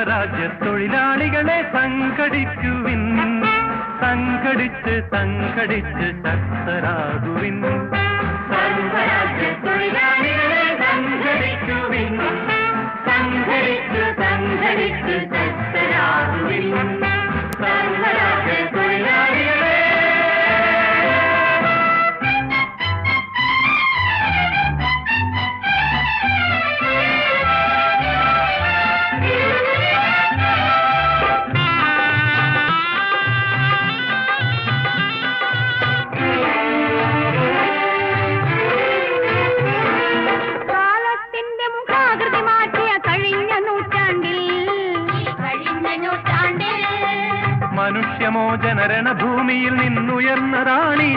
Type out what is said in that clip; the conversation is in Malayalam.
സർവരാജ്യ തൊഴിലാളികളെ സംഘടിക്കുവിൻ. സംഘടിച്ച് സംഘടിച്ച് ശക്തരാകുവിൻ. സർവരാജ്യ സംഘടിച്ച് സംഘടിച്ച് ശക്തരാകുവിൻ. മുഖാകൃതി മാറ്റിയ കഴിഞ്ഞ നൂറ്റാണ്ടിൽ. കഴിഞ്ഞ നൂറ്റാണ്ടിൽ. മനുഷ്യമോചന രണഭൂമിയിൽ നിന്നുയർന്നതാണീ